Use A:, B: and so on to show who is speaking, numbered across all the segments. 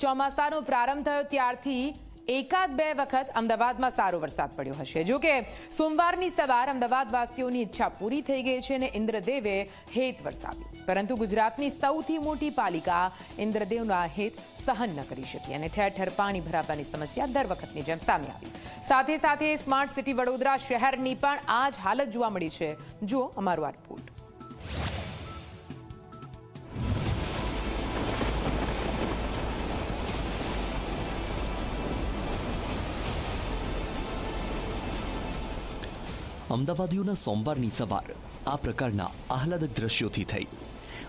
A: ચોમાસાનો પ્રારંભ થયો ત્યારથી એકાદ બે વખત અમદાવાદમાં સારો વરસાદ પડ્યો હશે. જો કે સોમવારની સવાર અમદાવાદવાસીઓની ઈચ્છા પૂરી થઈ ગઈ છે અને ઇન્દ્રદેવે હેત વરસાવ્યું પરંતુ ગુજરાતની સૌથી મોટી પાલિકા ઇન્દ્રદેવના હેત સહન ન કરી શકી અને ઠેર ઠેર પાણી ભરાવાની સમસ્યા દર વખતની જેમ સામે આવી. સાથે સાથે સ્માર્ટ સિટી વડોદરા શહેરની પણ આ જ હાલત જોવા મળી છે. જુઓ અમારો આ રિપોર્ટ
B: અમદાવાદીઓના સોમવારની સવાર આ પ્રકારના આહલાદક દ્રશ્યોથી થઈ.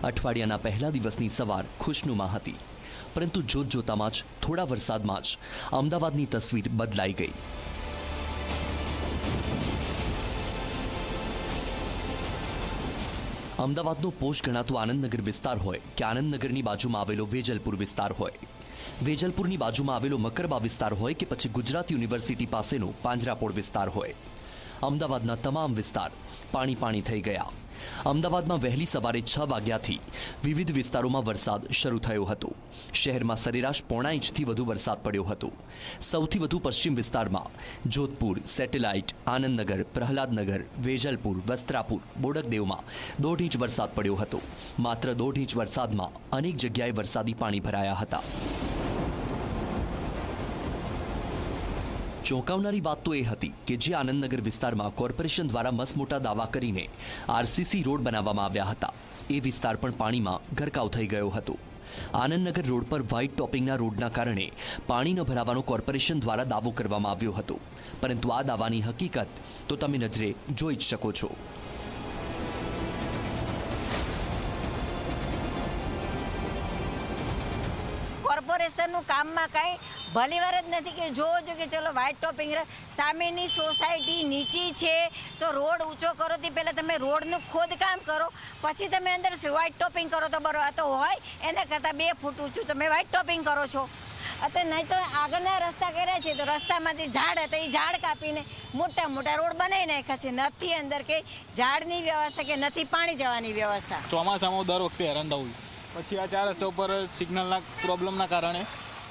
B: અઠવાડિયાના પહેલા દિવસની સવાર ખુશનુમા હતી. પરંતુ જોત જોતામાં જ, થોડા વરસાદમાં જ, અમદાવાદની તસવીર બદલાઈ ગઈ. અમદાવાદનો પોષ ગણાતો આનંદનગર વિસ્તાર હોય કે આનંદનગરની બાજુમાં આવેલો વેજલપુર વિસ્તાર હોય. વેજલપુરની બાજુમાં આવેલો મકરબા વિસ્તાર હોય કે પછી ગુજરાત યુનિવર્સિટી પાસેનો પાંજરાપોળ વિસ્તાર હોય. અમદાવાદના તમામ વિસ્તાર પાણી પાણી થઈ ગયા. અમદાવાદમાં વહેલી સવારે છ વાગ્યાથી વિવિધ વિસ્તારોમાં વરસાદ શરૂ થયો હતો. શહેરમાં સરેરાશ પોણા ઇંચથી વધુ વરસાદ પડ્યો હતો. સૌથી વધુ પશ્ચિમ વિસ્તારમાં જોધપુર, સેટેલાઇટ, આનંદનગર, પ્રહલાદનગર, વેજલપુર, વસ્ત્રાપુર, બોડકદેવમાં દોઢ ઇંચ વરસાદ પડ્યો હતો. માત્ર દોઢ ઇંચ વરસાદમાં અનેક જગ્યાએ વરસાદી પાણી ભરાયા હતા. ચોંકાવનારી વાત તો એ હતી કે જે આનંદનગર વિસ્તારમાં કોર્પોરેશન દ્વારા મસમોટા દાવા કરીને આરસીસી રોડ બનાવવામાં આવ્યા હતા. એ વિસ્તાર પણ પાણીમાં ગરકાવ થઈ ગયો હતો. આનંદનગર રોડ પર વ્હાઇટ ટોપિંગના રોડના કારણે પાણી ન ભરાવાનો કોર્પોરેશન દ્વારા દાવો કરવામાં આવ્યો હતો. પરંતુ આ દાવાની હકીકત તો તમે નજરે જોઈ જ શકો છો.
C: કામમાં કાંઈ ભલીવાર જ નથી કે જો કે ચલો વ્હાઇટ ટોપિંગ સામેની સોસાયટી નીચી છે, તો રોડ ઊંચો કરો તે પહેલાં તમે રોડનું ખોદકામ કરો, પછી તમે અંદર વ્હાઇટ ટોપિંગ કરો તો આ તો હોય, એના કરતાં બે ફૂટ ઊંચું તમે વ્હાઇટ ટોપિંગ કરો છો. અત્યારે નહીં તો આગળના રસ્તા કર્યા છે, તો રસ્તામાંથી ઝાડ હતા, એ ઝાડ કાપીને મોટા મોટા રોડ બનાવી નાખ્યા છે. નથી અંદર કે ઝાડની વ્યવસ્થા કે નથી પાણી જવાની વ્યવસ્થા.
D: ચોમાસામાં દર વખતે હેરાન થવું પછી આ ચાર રસ્તા ઉપર સિગ્નલના પ્રોબ્લેમના કારણે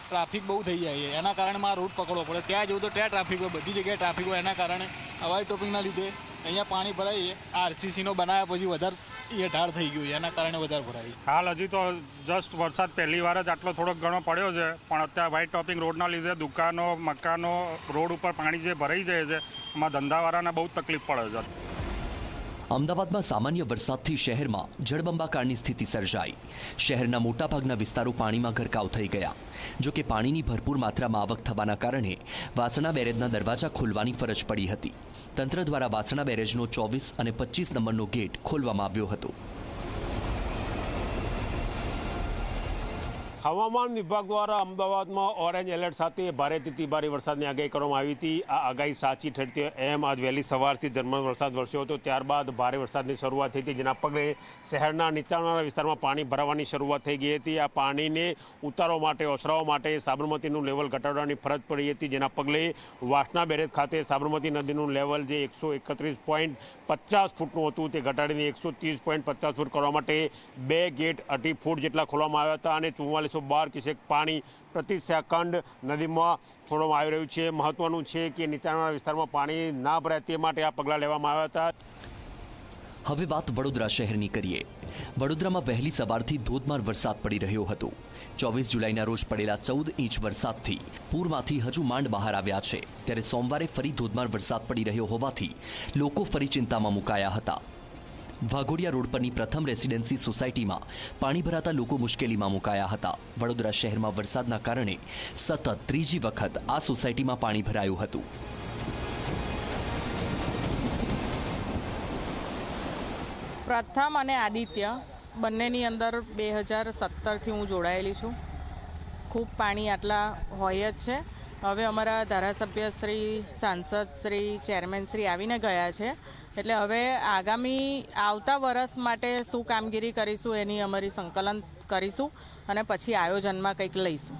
D: ટ્રાફિક બહુ થઈ જાય છે. એના કારણે મારા રૂટ પકડવો પડે. ત્યાં જવું તો ત્યાં ટ્રાફિક હોય, બધી જગ્યાએ ટ્રાફિક હોય. એના કારણે હવાઈ ટોપિંગના લીધે અહીંયા પાણી ભરાય આરસીસીનો બનાવ્યા પછી વધારે એ ઢાળ થઈ ગયું એના કારણે વધારે ભરાય
E: હાલ હજી તો જસ્ટ વરસાદ પહેલી વાર જ આટલો થોડોક ઘણો પડ્યો છે. પણ અત્યારે વ્હાઇટ ટોપિંગ રોડના લીધે દુકાનો, મકાનો, રોડ ઉપર પાણી જે ભરાઈ જાય છે, એમાં ધંધાવાળાને બહુ તકલીફ પડે છે.
B: અમદાવાદમાં સામાન્ય વરસાદથી શહેરમાં જળબંબાકારની સ્થિતિ સર્જાઈ. શહેરના મોટાભાગના વિસ્તારો પાણીમાં ગરકાવ થઈ ગયા. જો કે પાણીની ભરપૂર માત્રામાં આવક થવાના કારણે વાસણા બેરેજના દરવાજા ખોલવાની ફરજ પડી હતી. તંત્ર દ્વારા વાસણા બેરેજનો ચોવીસ અને પચીસ નંબરનો ગેટ ખોલવામાં આવ્યો હતો.
F: હવામાન વિભાગ દ્વારા અમદાવાદમાં ઓરેન્જ એલર્ટ સાથે ભારેથી ભારે વરસાદની આગાહી કરવામાં આવી હતી. આ આગાહી સાચી ઠરતી એમ આજ વહેલી સવારથી ધર્મર વરસાદ વરસ્યો હતો. ત્યારબાદ ભારે વરસાદની શરૂઆત થઈ હતી. જેના પગલે શહેરના નીચાણવાળા વિસ્તારમાં પાણી ભરાવાની શરૂઆત થઈ ગઈ હતી. આ પાણીને ઉતારવા માટે, ઓસરાવા માટે સાબરમતીનું લેવલ ઘટાડવાની ફરજ પડી હતી. જેના પગલે વાસણા બેરેજ ખાતે સાબરમતી નદીનું લેવલ જે એકસો એકત્રીસ પોઈન્ટ પચાસ ફૂટનું હતું, તે ઘટાડીને એકસો ત્રીસ પોઈન્ટ પચાસ ફૂટ કરવા માટે બે ગેટ અઢી ફૂટ જેટલા ખોલવામાં આવ્યા હતા અને ચુમ્માલીસો બાર ક્યુસેક પાણી પ્રતિ સેકન્ડ નદીમાં છોડવામાં આવી રહ્યું છે. મહત્વનું છે કે નીચાણવાળા વિસ્તારમાં પાણી ના ભરાય તે માટે આ પગલાં લેવામાં આવ્યા હતા.
B: હવે વાત વડોદરા શહેરની કરીએ. વડોદરામાં વહેલી સવારથી ધોધમાર વરસાદ પડી રહ્યો હતો. ચોવીસ જુલાઈના રોજ પડેલા ચૌદ ઇંચ વરસાદથી પૂરમાંથી હજુ માંડ બહાર આવ્યા છે. ત્યારે સોમવારે ફરી ધોધમાર વરસાદ પડી રહ્યો હોવાથી લોકો ફરી ચિંતામાં મુકાયા હતા. વાઘોડિયા રોડ પરની પ્રથમ રેસિડેન્સી સોસાયટીમાં પાણી ભરાતા લોકો મુશ્કેલીમાં મુકાયા હતા. વડોદરા શહેરમાં વરસાદના કારણે સતત ત્રીજી વખત આ સોસાયટીમાં પાણી ભરાયું હતું.
G: પ્રથમ અને આદિત્ય બંનેની અંદર બે હજાર સત્તરથી હું જોડાયેલી છું. ખૂબ પાણી આટલા હોય જ છે. હવે અમારા ધારાસભ્ય શ્રી, સાંસદ શ્રી ચેરમેન શ્રી આવીને ગયા છે. એટલે હવે આગામી આવતા વર્ષ માટે શું કામગીરી કરીશું એની અમારી સંકલન કરીશું અને પછી આયોજનમાં કંઈક લઈશું.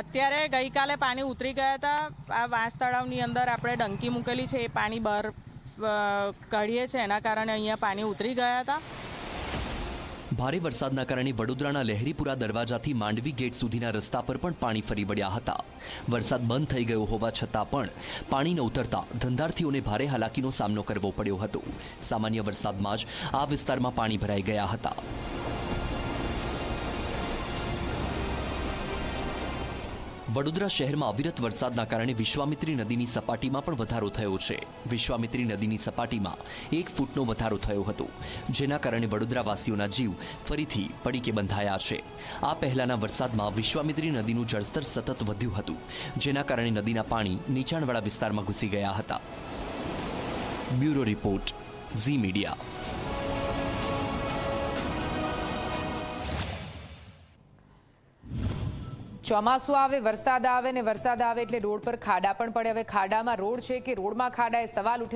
G: અત્યારે ગઈકાલે પાણી ઉતરી ગયા હતા. આ વાંસ તળાવની અંદર આપણે ડંકી મૂકેલી છે. એ પાણી બહાર કાઢીએ છીએ. એના કારણે અહીંયા પાણી ઉતરી ગયા હતા.
B: ભારે વરસાદના કારણે વડોદરાના લહેરીપુરા દરવાજાથી માંડવી ગેટ સુધીના રસ્તા પર પણ પાણી ફરી વળ્યા હતા. વરસાદ બંધ થઈ ગયો હોવા છતાં પણ પાણી ન ઉતરતા ધંધાર્થીઓને ભારે હાલાકીનો સામનો કરવો પડ્યો હતો. સામાન્ય વરસાદમાં જ આ વિસ્તારમાં પાણી ભરાઈ ગયા હતા. વડોદરા શહેરમાં અવિરત વરસાદના કારણે વિશ્વામિત્રી નદીની સપાટીમાં પણ વધારો થયો છે. વિશ્વામિત્રી નદીની સપાટીમાં એક ફૂટનો વધારો થયો હતો, જેના કારણે વડોદરાવાસીઓના જીવ ફરીથી પડીકે બંધાયા છે. આ પહેલાના વરસાદમાં વિશ્વામિત્રી નદીનું જળસ્તર સતત વધ્યું હતું, જેના કારણે નદીના પાણી નીચાણવાળા વિસ્તારમાં ઘૂસી ગયા હતા. Bureau report, Zee Media.
A: ચોમાસું આવે, વરસાદ આવે ને વરસાદ આવે એટલે રોડ પર ખાડા પણ પડે. હવે ખાડામાં રોડ છે કે રોડમાં ખાડા એ સવાલ ઉઠે